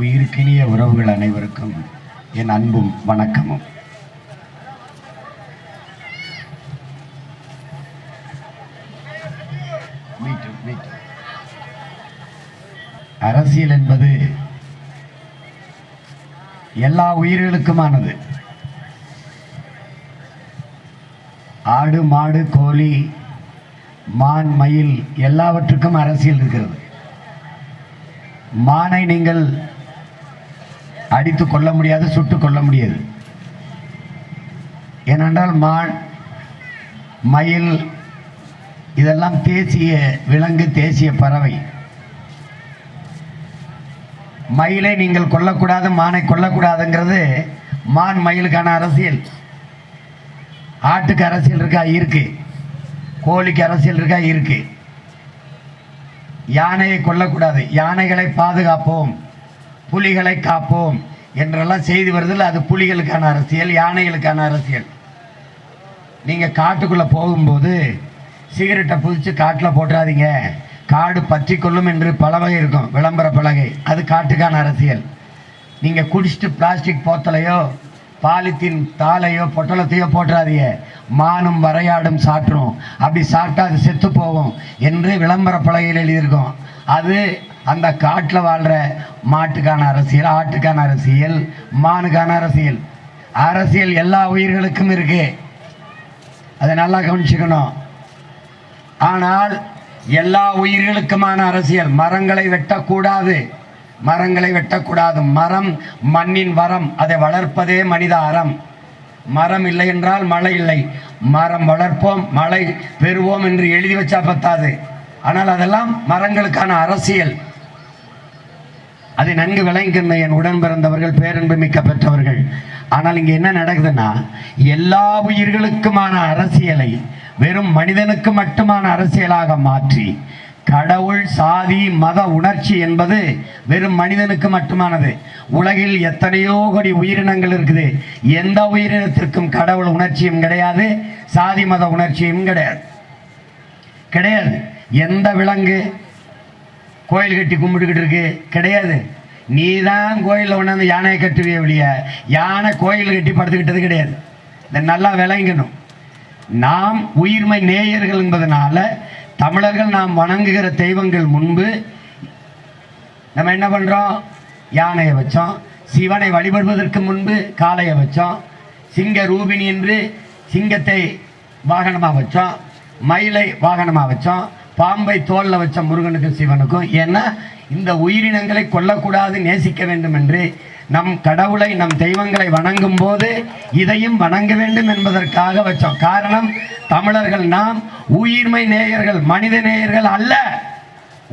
உயிருக்கினிய உறவுகள் அனைவருக்கும் என் அன்பும் வணக்கமும். அரசியல் என்பது எல்லா உயிர்களுக்குமானது. ஆடு மாடு கோழி மான் மயில் எல்லாவற்றுக்கும் அரசியல் இருக்கிறது. மானை நீங்கள் அடித்து கொள்ள முடியாது சுட்டு கொள்ள முடியாது. ஏனென்றால் மான் மயில் இதெல்லாம் தேசிய விலங்கு தேசிய பறவை. மயிலை நீங்கள் கொல்லக்கூடாது மானை கொல்லக்கூடாதுங்கிறது மான் மயிலுக்கான அரசியல். ஆட்டுக்கு அரசியல் இருக்கா? இருக்கு. கோழிக்கு அரசியல் இருக்கா? இருக்கு. யானையை கொல்லக்கூடாது. யானைகளை பாதுகாப்போம். புலிகளை காப்போம் என்றெல்லாம் செய்தி வருதில்ல அது புலிகளுக்கான அரசியல் யானைகளுக்கான அரசியல். நீங்கள் காட்டுக்குள்ளே போகும்போது சிகரெட்டை புதிச்சு காட்டில் போட்டுறாதீங்க. காடு பற்றி கொள்ளும் என்று பலவகை இருக்கும் விளம்பர பலகை. அது காட்டுக்கான அரசியல். நீங்கள் குடிச்சிட்டு பிளாஸ்டிக் போத்தலையோ பாலித்தீன் தாளையோ பொட்டலத்தையோ போட்டுறாதீங்க. மானும் வரையாடும் சாற்றும் அப்படி சாப்பிட்டா அது செத்து போகும் என்று விளம்பர பலகையில் எழுதியிருக்கும். அது அந்த காட்டில் வாழ்கிற மாட்டுக்கான அரசியல் ஆட்டுக்கான அரசியல் மானுக்கான அரசியல். அரசியல் எல்லா உயிர்களுக்கும் இருக்கு. அதை நல்லா கவனிச்சுக்கணும். ஆனால் எல்லா உயிர்களுக்குமான அரசியல் மரங்களை வெட்டக்கூடாது. மரங்களை வெட்டக்கூடாது. மரம் மண்ணின் வரம். அதை வளர்ப்பதே மனித அறம். மரம் இல்லை என்றால் மழை இல்லை. மரம் வளர்ப்போம் மழை பெறுவோம் என்று எழுதி வச்சா பத்தாது. ஆனால் அதெல்லாம் மரங்களுக்கான அரசியல். அதை நன்கு விளங்குகின்ற என் உடன் பிறந்தவர்கள் பேரன்பு மிக்க பெற்றவர்கள். ஆனால் இங்கே என்ன நடக்குதுன்னா எல்லா உயிர்களுக்குமான அரசியலை வெறும் மனிதனுக்கு மட்டுமான அரசியலாக மாற்றி கடவுள் சாதி மத உணர்ச்சி என்பது வெறும் மனிதனுக்கு மட்டுமானது. உலகில் எத்தனையோ கோடி உயிரினங்கள் இருக்குது. எந்த உயிரினத்திற்கும் கடவுள் உணர்ச்சியும் கிடையாது சாதி மத உணர்ச்சியும் கிடையாது. கிடையாது. எந்த விலங்கு கோயில் கட்டி கும்பிட்டுக்கிட்டு இருக்கு. கிடையாது. நீ தான் கோயிலில் கொண்டாந்து யானையை கட்டுவிய ஒழிய யானை கோயில் கட்டி படுத்துக்கிட்டது கிடையாது. இதை நல்லா விளங்கணும். நாம் உயிர்மை நேயர்கள் என்பதனால தமிழர்கள் நாம் வணங்குகிற தெய்வங்கள் முன்பு நம்ம என்ன பண்ணுறோம் யானையை வச்சோம். சிவனை வழிபடுவதற்கு முன்பு காளையை வச்சோம். சிங்க ரூபினி என்று சிங்கத்தை வாகனமாக வச்சோம். மயிலை வாகனமாக வச்சோம். பாம்பை தோலில் வச்ச முருகனுக்கும் சிவனுக்கும் ஏன்னா இந்த உயிரினங்களை கொல்லக்கூடாது நேசிக்க வேண்டும் என்று நம் கடவுளை நம் தெய்வங்களை வணங்கும் போது இதையும் வணங்க வேண்டும் என்பதற்காக வச்சோம். காரணம் தமிழர்கள் நாம் உயிர்மை நேயர்கள் மனித நேயர்கள் அல்ல.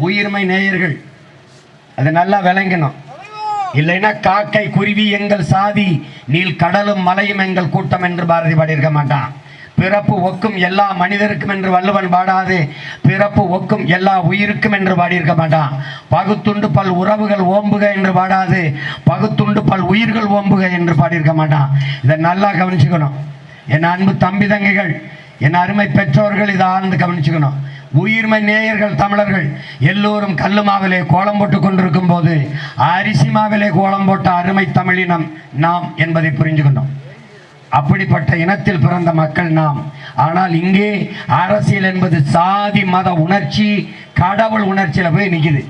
உயிர்மை நேயர்கள். அது நல்லா விளங்கணும். இல்லைன்னா காக்கை குருவி எங்கள் சாதி நீல் கடலும் மலையும் எங்கள் கூட்டம் என்று பாரதி பாடியிருக்க மாட்டான். பிறப்பு ஒக்கும் எல்லா மனிதருக்கும் என்று வள்ளுவன் பாடாது. பிறப்பு ஒக்கும் எல்லா உயிருக்கும் என்று பாடியிருக்க மாட்டான். பகுத்துண்டு பல் உறவுகள் ஓம்புக என்று பாடாது. பகுத்துண்டு பல் உயிர்கள் ஓம்புக என்று பாடியிருக்க மாட்டான். இதை நல்லா கவனிச்சுக்கணும். என் அன்பு தம்பி தங்கைகள் என் அருமை பெற்றோர்கள் இதை ஆழ்ந்து கவனிச்சுக்கணும். உயிர்மை நேயர்கள் தமிழர்கள் எல்லோரும் கல்லு மாவிலே கோலம் போட்டு கொண்டிருக்கும் போது அரிசி மாவிலே கோலம் போட்ட அருமை தமிழினம் நாம் என்பதை புரிஞ்சுக்கணும். அப்படிப்பட்ட இனத்தில் பிறந்த மக்கள் நாம். ஆனால் இங்கே அரசியல் என்பது சாதி மத உணர்ச்சி கடவுள் உணர்ச்சியில் போய் நிக்குது.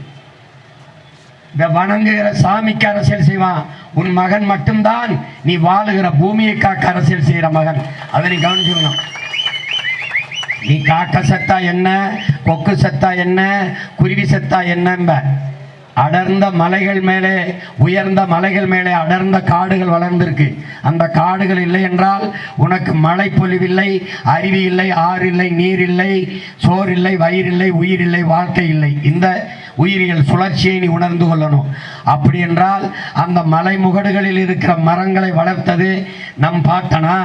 இந்த வணங்குகிற சாமிக்கு அரசியல் செய்வான். உன் மகன் மட்டும்தான் நீ வாழுகிற பூமியை காக்க அரசியல் செய்கிற மகன். அதை நீ கவனிச்சுக்கணும். நீ காக்க சத்தா என்ன கொக்கு சத்தா என்ன குருவி சத்தா என்னம்ப? அடர்ந்த மலைகள் மேலே உயர்ந்த மலைகள் மேலே அடர்ந்த காடுகள் வளர்ந்திருக்கு. அந்த காடுகள் இல்லை என்றால் உனக்கு மழை பொழிவில்லை அருவி இல்லை ஆறு இல்லை நீர் இல்லை சோறு இல்லை வயிறு இல்லை உயிர் இல்லை வாழ்க்கை இல்லை. இந்த உயிரியல் சுழற்சியை நீ உணர்ந்து கொள்ளணும். அப்படி என்றால் அந்த மலை முகடுகளில் இருக்கிற மரங்களை வளர்த்தது நம் பாட்டனா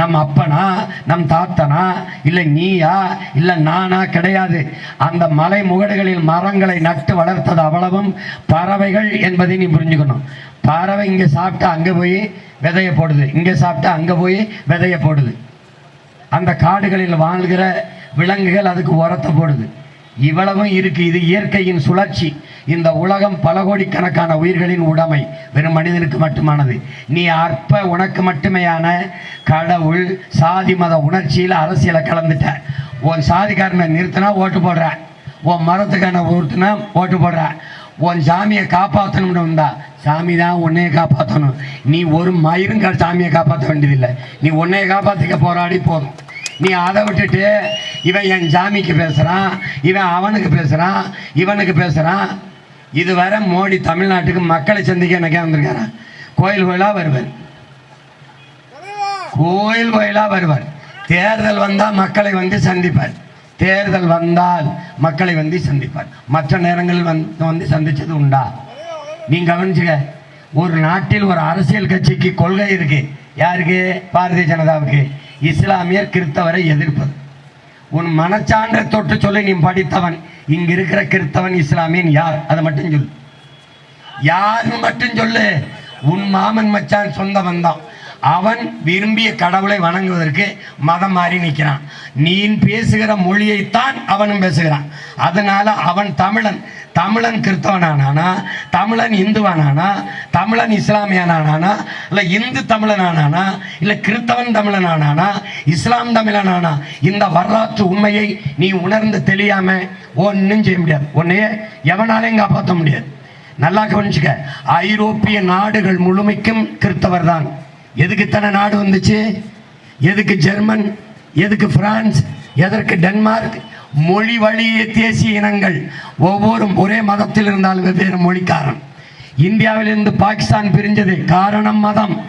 நம் அப்பனா நம் தாத்தனா இல்லை நீயா இல்லை நானா கிடையாது. அந்த மலை முகடுகளில் மரங்களை நட்டு வளர்த்தது அவ்வளவும் பறவைகள் என்பதை நீ புரிஞ்சுக்கணும். பறவை இங்கே சாப்பிட்டா அங்கே போய் விதைய போடுது. இங்கே சாப்பிட்டா அங்கே போய் விதைய போடுது. அந்த காடுகளில் வாழ்கிற விலங்குகள் அதுக்கு உரத்தை போடுது. இவ்வளவும் இருக்கு இது இயற்கையின் சுழற்சி. இந்த உலகம் பல கோடிக்கணக்கான உயிர்களின் உடைமை வெறும் மனிதனுக்கு மட்டுமானது. நீ அற்ப உனக்கு மட்டுமேயான கடவுள் சாதி மத உணர்ச்சியில் அரசியலை கலந்துட்ட. உன் சாதிக்காரனை நிறுத்தினா ஓட்டு போடுற. உன் மரத்துக்கான ஒருத்தனா ஓட்டு போடுற. உன் சாமியை காப்பாற்றணும்னு வந்தா சாமி தான் உன்னைய காப்பாற்றணும் நீ ஒரு மயிரும் சாமியை காப்பாற்ற வேண்டியதில்லை. நீ உன்னையை காப்பாற்றிக்க போராடி போதும். நீ அதை விட்டுட்டு இவன் என் சாமிக்கு பேசுகிறான் இவன் அவனுக்கு பேசுகிறான் இவனுக்கு பேசுகிறான் இதுவரை மோடி தமிழ்நாட்டுக்கு மக்களை சந்திக்க எனக்கே வந்திருக்காரான் கோயில் கோயிலாக வருவார். கோயில் கோயிலாக வருவார். தேர்தல் வந்தால் மக்களை வந்து சந்திப்பார். தேர்தல் வந்தால் மக்களை வந்து சந்திப்பார். மற்ற நேரங்களில் வந்து வந்து சந்தித்தது உண்டா? நீங்கள் கவனிச்சுக்க ஒரு நாட்டில் ஒரு அரசியல் கட்சிக்கு கொள்கை இருக்குது யாருக்கு? பாரதிய ஜனதாவுக்கு. இஸ்லாமியர் கிறிஸ்தவரை எதிர்ப்பது. உன் மனச்சான்றை தொட்டு சொல்லி நீ படித்தவன். இங்க இருக்கிற கிறிஸ்தவன் இஸ்லாமியன் யார்? அதை மட்டும் சொல்லு. யாருன்னு மட்டும் சொல்லு. உன் மாமன் மச்சான் சொந்தவன் தான் அவன் விரும்பிய கடவுளை வணங்குவதற்கு மதம் மாறி நிற்கிறான். நீ பேசுகிற மொழியைத்தான் அவனும் பேசுகிறான். அதனால அவன் தமிழன். தமிழன் கிறிஸ்தவனானானா தமிழன் இந்துவானானா? தமிழன் இஸ்லாமியானானா இல்லை இந்து தமிழனானானா? இல்லை கிறிஸ்தவன் தமிழனானானா? இஸ்லாம் தமிழனானா? இந்த வரலாற்று உண்மையை நீ உணர்ந்து தெளியாம ஒன்றும் செய்ய முடியாது. உன்னையே எவனாலையும் காப்பாற்ற முடியாது. நல்லா கவனிச்சுக்க. ஐரோப்பிய நாடுகள் முழுமைக்கும் கிறிஸ்தவர் தான் எதுக்குத்தனை நாடு வந்துச்சு? எதுக்கு ஜெர்மன்? எதுக்கு பிரான்ஸ்? எதற்கு டென்மார்க்? மொழி வழியே தேசிய இனங்கள். ஒவ்வொரு ஒரே மதத்தில் இருந்தாலும் வெவ்வேறு மொழிக்காரன். இந்தியாவிலிருந்து பாகிஸ்தான் பிரிஞ்சது காரணம் மதம்.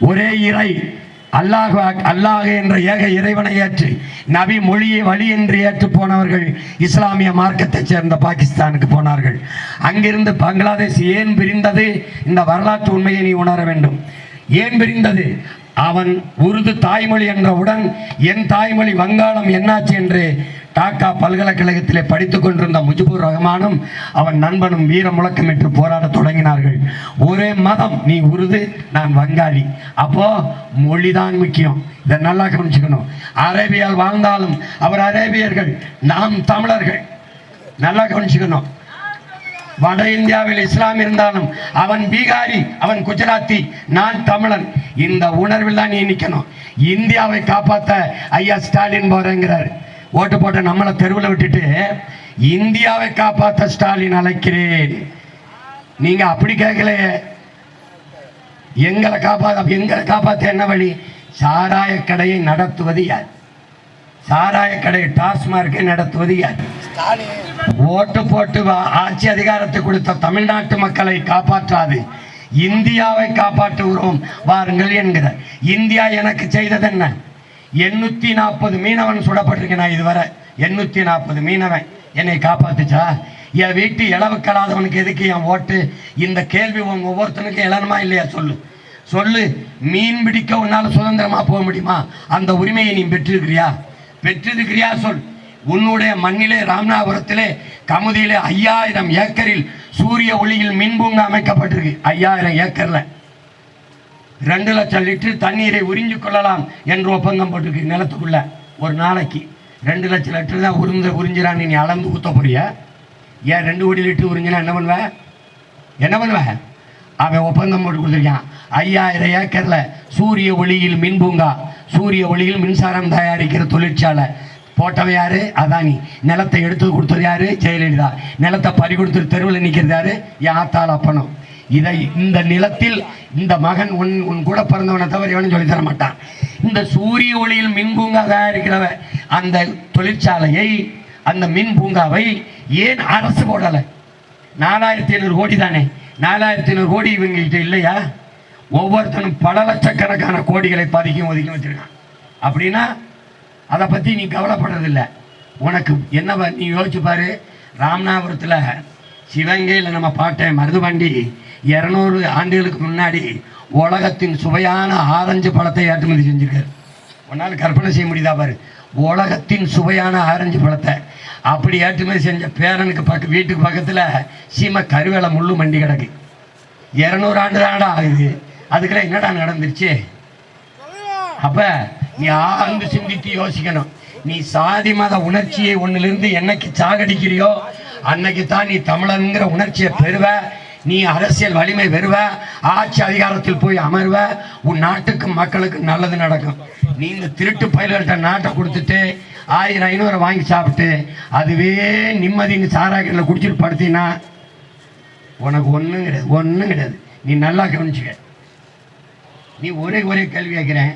ஒரே இறை. அல்லாஹ் அல்லாஹ் என்ற ஏக இறைவனை ஏற்று நபி மொழியை வழி என்று ஏற்று போனவர்கள் இஸ்லாமிய மார்க்கத்தைச் சேர்ந்த பாகிஸ்தானுக்கு போனார்கள். அங்கிருந்து பங்களாதேஷ் ஏன் பிரிந்தது? இந்த வரலாற்று உண்மையை நீ உணர வேண்டும். ஏன் பிரிந்தது? அவன் உருது தாய்மொழி என்றவுடன் என் தாய்மொழி வங்காளம் என்னாச்சு? என்று டாக்கா பல்கலைக்கழகத்திலே படித்துக் கொண்டிருந்த முஜிபுர் ரஹ்மானும் அவன் நண்பனும் வீர முழக்கமிட்டு போராடத் தொடங்கினார்கள். ஒரே மதம் நீ உருது நான் வங்காளி. அப்போ மொழிதான் முக்கியம். இதை நல்லா கவனிச்சுக்கணும். அரேபியால் வாழ்ந்தாலும் அவர் அரேபியர்கள் நாம் தமிழர்கள். நல்லா கவனிச்சுக்கணும். வட இந்தியாவில் இஸ்லாம் இருந்தாலும் அவன் பீகாரி அவன் குஜராத்தி நான் தமிழன். இந்த உணர்வில் தான் நீ நிற்கணும் இந்தியாவை காப்பாற்ற ஐயா ஸ்டாலின் போறேங்கிறார். ஓட்டு போட்ட நம்மளை தெருவில் விட்டுட்டு இந்தியாவை காப்பாற்ற ஸ்டாலின் அழைக்கிறேன். நீங்க அப்படி கேட்கலையே எங்களை காப்பாற்ற எங்களை காப்பாற்ற என்ன வழி? சாராய கடையை நடத்துவது யார்? சாராய கடை டாஸ்மார்க்கை நடத்துவது யார்? ஓட்டு போட்டு வா- ஆட்சி அதிகாரத்தை கொடுத்த தமிழ்நாட்டு மக்களை காப்பாற்றாது. இந்தியாவை காப்பாற்றுகிறோம் வாருங்கள் என்கிற இந்தியா எனக்கு செய்தது என்ன? எண்ணூத்தி நாற்பது மீனவன் சுடப்பட்டிருக்கேன் நான் இதுவரை. எண்ணூத்தி நாற்பது மீனவன் என்னை காப்பாத்துச்சா? என் வீட்டு இளவுக்கலாதவனுக்கு எதுக்கு என் ஓட்டு? இந்த கேள்வி உன் ஒவ்வொருத்தனுக்கும் இளனுமா இல்லையா சொல்லு. சொல்லு மீன் பிடிக்க உன்னால சுதந்திரமா போக முடியுமா? அந்த உரிமையை நீ பெற்றிருக்கிறியா? பெற்றிருக்கிறியா? சொல். உன்னுடைய மண்ணிலே ராமநாதபுரத்திலே கமுதியிலே ஐயாயிரம் ஏக்கரில் சூரிய ஒளியில் மின்பூங்கா அமைக்கப்பட்டிருக்கு. ஐயாயிரம் ஏக்கரில். ரெண்டு லட்சம் லிட்டர் தண்ணீரை உறிஞ்சு கொள்ளலாம் என்று ஒப்பந்தம் போட்டிருக்கு நிலத்துக்குள்ள ஒரு நாளைக்கு. ரெண்டு லட்சம் லிட்டர் தான் உறிஞ்ச உறிஞ்சிறான்னு நீ அளந்து ஊற்ற போறிய ஏன் ரெண்டு கோடி லிட்டர் உறிஞ்சினா என்ன பண்ணுவ? என்ன பண்ணுவ? அவன் ஒப்பந்தம் போட்டு கொடுத்துருக்கான். ஐயாயிரம் ஏக்கரில் சூரிய ஒளியில் மின் பூங்கா சூரிய ஒளியில் மின்சாரம் தயாரிக்கிற தொழிற்சாலை போட்டவன் யாரு? அதானி. நிலத்தை எடுத்து கொடுத்தது யாரு? ஜெயலலிதா. நிலத்தை பறி கொடுத்து தெருவில் நிற்கிறது யாரு? யாத்தால் அப்பனும் இதை இந்த நிலத்தில் இந்த மகன் உன் உன் கூட பிறந்தவனை தவிர எவனும் சொல்லி தர மாட்டான். இந்த சூரிய ஒளியில் மின் பூங்கா தயாரிக்கிறவ அந்த தொழிற்சாலையை அந்த மின் பூங்காவை ஏன் அரசு போடலை? நாலாயிரத்தி ஐநூறு கோடி தானே. நாலாயிரத்தி ஐநூறு கோடி இவங்ககிட்ட இல்லையா? ஒவ்வொருத்தனும் பல லட்சக்கணக்கான கோடிகளை பதுக்கி ஒதுக்கி வச்சிருக்கான். அப்படின்னா அதை பற்றி நீ கவலைப்படுறதில்ல. உனக்கு என்ன நீ யோசிச்சு பாரு. ராமநாதபுரத்தில் சிவங்கையில் நம்ம பாட்டேன் மருதுபாண்டி இரநூறு ஆண்டுகளுக்கு முன்னாடி உலகத்தின் சுவையான ஆரஞ்சு பழத்தை ஏற்றுமதி செஞ்சுருக்காரு. உன்னால் கற்பனை செய்ய முடியுதா பாரு. உலகத்தின் சுவையான ஆரஞ்சு பழத்தை அப்படி ஏற்றுமதி செஞ்ச பேரனுக்கு பக்க வீட்டுக்கு பக்கத்தில் சீம கருவேல முள்ளு மண்டி கிடக்கு. இரநூறு ஆண்டு தானடா ஆகுது. அதுக்குள்ள என்னடா நடந்துருச்சு? அப்போ நீ ஆழ்ந்து சிந்தித்து யோசிக்கணும். நீ சாதி மத உணர்ச்சியை ஒன்னிலிருந்து என்னைக்கு சாகடிக்கிறியோ அன்னைக்கு தான் நீ தமிழன்கிற உணர்ச்சியை பெறுவ நீ அரசியல் வலிமை பெறுவ ஆட்சி அதிகாரத்தில் போய் அமர்வ உன் நாட்டுக்கும் மக்களுக்கும் நல்லது நடக்கும். நீ இந்த திருட்டு பயிர்கள்ட்ட நாட்டை கொடுத்துட்டு ஆயிரம் ஐநூறு வாங்கி சாப்பிட்டு அதுவே நிம்மதின்னு சாராக்கில் குடிச்சிட்டு படுத்தினா உனக்கு ஒன்றும் கிடையாது ஒன்றும் கிடையாது. நீ நல்லா கவனிச்சுக்க. நீ ஒரே ஒரே கேள்வி கேட்குறேன்.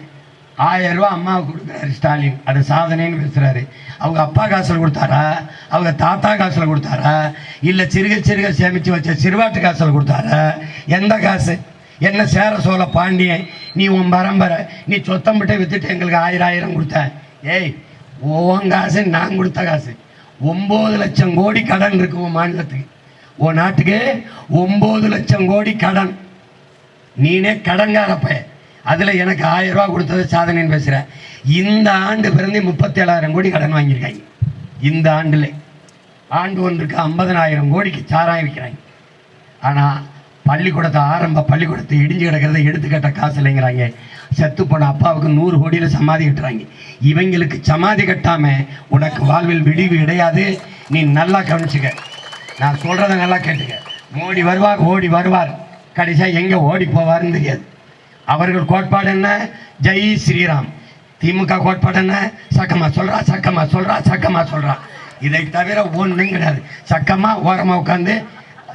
ஆயிரம் ரூபா அம்மாவுக்கு கொடுக்குறாரு ஸ்டாலின். அது சாதனைன்னு பேசுகிறாரு அவங்க அப்பா காசில் கொடுத்தாரா? அவங்க தாத்தா காசில் கொடுத்தாரா? இல்லை சிறுக சிறுக சேமித்து வச்ச சிறுவாட்டு காசில் கொடுத்தாரா? எந்த காசு? என்ன சேர சோழ பாண்டியன்? நீ உன் பரம்பரை. நீ சொத்தம் விட்டு வித்துட்டு எங்களுக்கு ஆயிரம் ஆயிரம் கொடுத்த. ஏய் உன் காசு நான் கொடுத்த காசு. ஒம்பது லட்சம் கோடி கடன் இருக்கு உன் மாநிலத்துக்கு. உன் நாட்டுக்கு ஒம்பது லட்சம் கோடி கடன். நீனே கடன்கார பையன். அதில் எனக்கு ஆயிரம் ரூபா கொடுத்தது சாதனைன்னு பேசுகிறேன் இந்த ஆண்டு பிறந்து முப்பத்தேழாயிரம் கோடி கடன் வாங்கியிருக்காங்க. இந்த ஆண்டில். ஆண்டு ஒன்றுக்கு ஐம்பதனாயிரம் கோடிக்கு சாராயம் விற்கிறாங்க. ஆனால் பள்ளிக்கூடத்தை ஆரம்ப பள்ளிக்கூடத்தை இடிஞ்சு கிடக்கிறத எடுத்துக்கட்ட காசு இல்லைங்கிறாங்க. செத்து போன அப்பாவுக்கு நூறு கோடியில் சமாதி கட்டுறாங்க. இவங்களுக்கு சமாதி கட்டாமல் உனக்கு வாழ்வில் விடிவு கிடையாது நீ நல்லா கவனிச்சுக்க. நான் சொல்கிறத நல்லா கேட்டுக்க. மோடி வருவார் ஓடி வருவார். கடைசியாக எங்கே ஓடி போவார்னு தெரியாது. அவர்கள் கோட்பாடு என்ன? ஜெய் ஸ்ரீராம். திமுக கோட்பாடு என்ன? சக்கமா சொல்றா சக்கமா சொல்றா சக்கமா சொல்றா. இதை தவிர ஒன்றும் கிடையாது. சக்கமா ஓரமாக உட்காந்து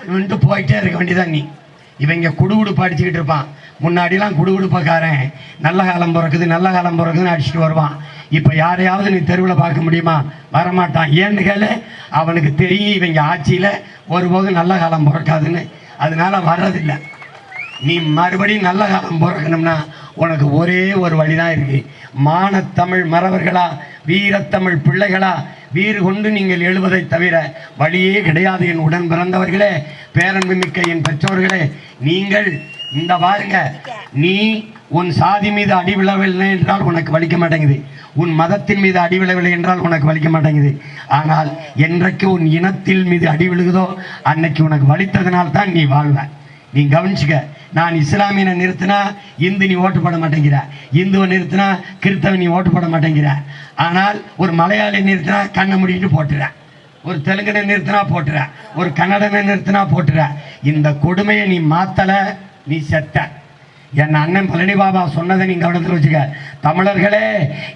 வந்து போயிட்டே இருக்க வேண்டியதான் நீ. இவங்க குடுகுடுப்பு அடிச்சுக்கிட்டு இருப்பான். முன்னாடிலாம் குடுகுடுப்பக்காரன். நல்ல காலம் பிறக்குது நல்ல காலம் பிறக்குதுன்னு அடிச்சுட்டு வருவான். இப்போ யாரையாவது நீ தெருவில் பார்க்க முடியுமா? வரமாட்டான். ஏன்னு கேளு அவனுக்கு தெரியும் இவங்க ஆட்சியில் ஒருபோதும் நல்ல காலம் பிறக்காதுன்னு. அதனால வர்றதில்லை. நீ மறுபடியும் நல்ல காலம் பிறக்கணும்னா உனக்கு ஒரே ஒரு வழிதான் இருக்கு. மானத்தமிழ் மறவர்களா வீரத்தமிழ் பிள்ளைகளா வீறு கொண்டு நீங்கள் எழுவதை தவிர வழியே கிடையாது என் உடன் பிறந்தவர்களே பேரன்பு மிக்க என் பெற்றோர்களே. நீங்கள் இந்த பாருங்க நீ உன் சாதி மீது அடி விழவில்லை என்றால் உனக்கு வலிக்க மாட்டேங்குது. உன் மதத்தின் மீது அடி விழவில்லை என்றால் உனக்கு வலிக்க மாட்டேங்குது. ஆனால் என்றைக்கு உன் இனத்தில் மீது அடி விழுகுதோ அன்னைக்கு உனக்கு வலித்ததனால் தான் நீ வாழ்வ. நீ கவனிச்சுக்க நான் இஸ்லாமியனை நிறுத்தினா இந்து நீ ஓட்டு போட மாட்டேங்கிற. இந்துவை நிறுத்தினா கிறிஸ்தவன் நீ ஓட்டு போட மாட்டேங்கிற. ஆனால் ஒரு மலையாளி நிறுத்தினா கண்ணை முடிக்கிட்டு போட்டுறேன் ஒரு தெலுங்கனை நிறுத்தினா போட்டுற. ஒரு கன்னடனை நிறுத்தினா போட்டுற. இந்த கொடுமையை நீ மாத்தலை நீ செத்த. என் அண்ணன் பழனி பாபா சொன்னதை நீ கவனத்தில் வச்சுக்க. தமிழர்களே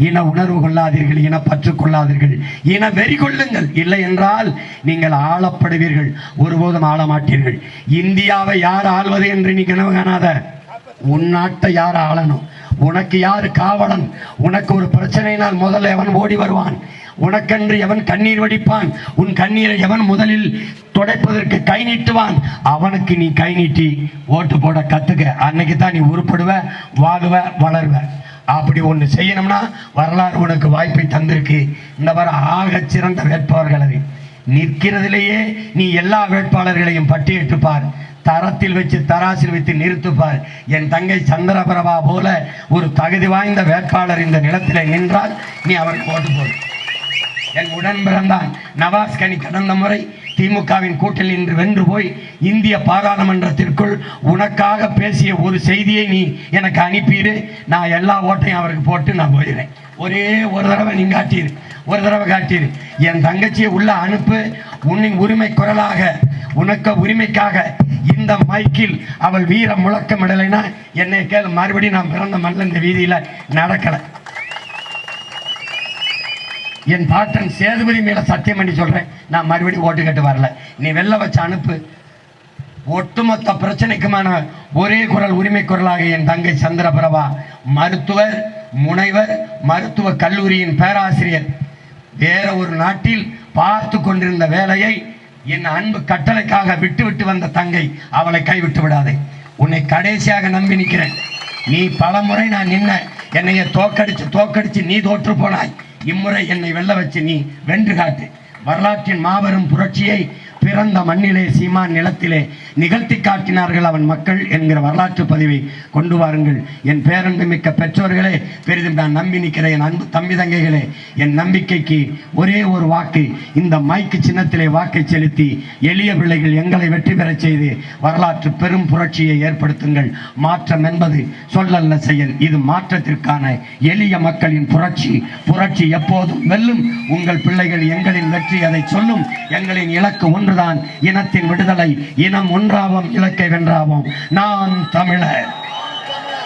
இன உணர்வு கொள்ளாதீர்கள் இன பற்று கொள்ளாதீர்கள் இன வெறி கொள்ளுங்கள். இல்லை என்றால் நீங்கள் ஆளப்படுவீர்கள் ஒருபோதும் ஆள மாட்டீர்கள் இந்தியாவை யார் ஆள்வது என்று நீ கனவு காணாத? உன் நாட்டை யார் ஆளணும்? உனக்கு யார் காவலன்? உனக்கு ஒரு பிரச்சனையினால் முதல்ல எவன் ஓடி வருவான்? உனக்கென்று எவன் கண்ணீர் வடிப்பான்? உன் கண்ணீரை எவன் முதலில் துடைப்பதற்கு கை நீட்டுவான்? அவனுக்கு நீ கை நீட்டி ஓட்டு போட கத்துக்க. அன்னைக்கு தான் நீ உருப்படுவ வாழுவ வளருவ. அப்படி ஒன்று செய்யணும்னா வரலாறு உனக்கு வாய்ப்பை தந்திருக்கு. இந்த வர ஆகச் சிறந்த வேட்பாளர்கள் அது. நிற்கிறதுலேயே நீ எல்லா வேட்பாளர்களையும் பட்டியலிட்டு பார் தரத்தில் வச்சு தராசில் வைத்து நிறுத்துப்பார். என் தங்கை சந்திரபிரபா போல ஒரு தகுதி வாய்ந்த வேட்பாளர் இந்த நிலத்தில் நின்றால் நீ அவருக்கு ஓட்டு போடு. என் உடன் பிறந்தான் நவாஸ் கனி கடந்த முறை திமுகவின் கூட்டில் இன்று வென்று போய் இந்திய பாராளுமன்றத்திற்குள் உனக்காக பேசிய ஒரு செய்தியை நீ எனக்கு அனுப்பிடு நான் எல்லா ஓட்டையும் அவருக்கு போட்டு நான் போயிடுறேன். ஒரே ஒரு தடவை நீ காட்டிடு ஒரு தடவை காட்டிடு என் தங்கச்சியை உள்ள அனுப்பு. உன்னின் உரிமை குரலாக உனக்கு உரிமைக்காக இந்த மைக்கில் அவள் வீர முழக்கமிடலைன்னா என்னை கேள். மறுபடியும் நான் பிறந்த மண்ணில் இந்த வீதியில் நடக்கலை. என் பாட்டன் சேதுபதி மேல சத்தியம் பண்ணி சொல்றேன். நான் மறுபடியும் ஓட்டு கேட்டு வரல. நீ வெளில வச்சு அனுப்பு. ஒட்டுமொத்த பிரச்சனைக்குமான ஒரே குரல் உரிமை குரலாக என் தங்கை சந்திரபிரபா. மருத்துவர் முனைவர் மருத்துவ கல்லூரியின் பேராசிரியர். வேற ஒரு நாட்டில் பார்த்து கொண்டிருந்த வேலையை என் அன்பு கட்டளைக்காக விட்டு விட்டு வந்த தங்கை அவளை கைவிட்டு விடாதே. உன்னை கடைசியாக நம்பி நிற்கிறேன். நீ பல முறை நான் நின்ன. என்னைய தோக்கடிச்சு தோக்கடிச்சு நீ தோற்று போனாய். இம்முறை என்னை வெல்ல வச்சு நீ வென்று காட்டு. வரலாற்றின் மாபெரும் புரட்சியை பிறந்த மண்ணிலே சீமான் நிலத்திலே நிகழ்த்தி காட்டினார்கள் அவன் மக்கள் என்கிற வரலாற்று பதிவை கொண்டு வாருங்கள். என் பேரன்பு மிக்க பெற்றோர்களே பெரிதும் நான் நம்பி நிற்கிறேன் என் அன்பு தம்பி தங்கைகளே என் நம்பிக்கைக்கு ஒரே ஒரு வாக்கு இந்த மைக்கு சின்னத்திலே வாக்கை செலுத்தி எளிய பிள்ளைகள் எங்களை வெற்றி பெறச் செய்து வரலாற்று பெரும் புரட்சியை ஏற்படுத்துங்கள். மாற்றம் என்பது சொல்லல்ல செயல். இது மாற்றத்திற்கான எளிய மக்களின் புரட்சி. புரட்சி எப்போதும் வெல்லும். உங்கள் பிள்ளைகள் எங்களின் வெற்றி அதை சொல்லும். எங்களின் இலக்கு ஒன்றுதான். இனத்தின் விடுதலை. இனம் ஒன்றாவோம் இலக்கை வென்றாவோம் நான் தமிழர்.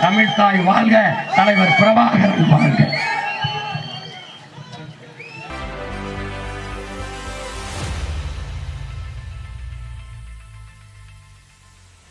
தமிழ்தாய் வாழ்க. தலைவர் பிரபாகரன் வாழ்க.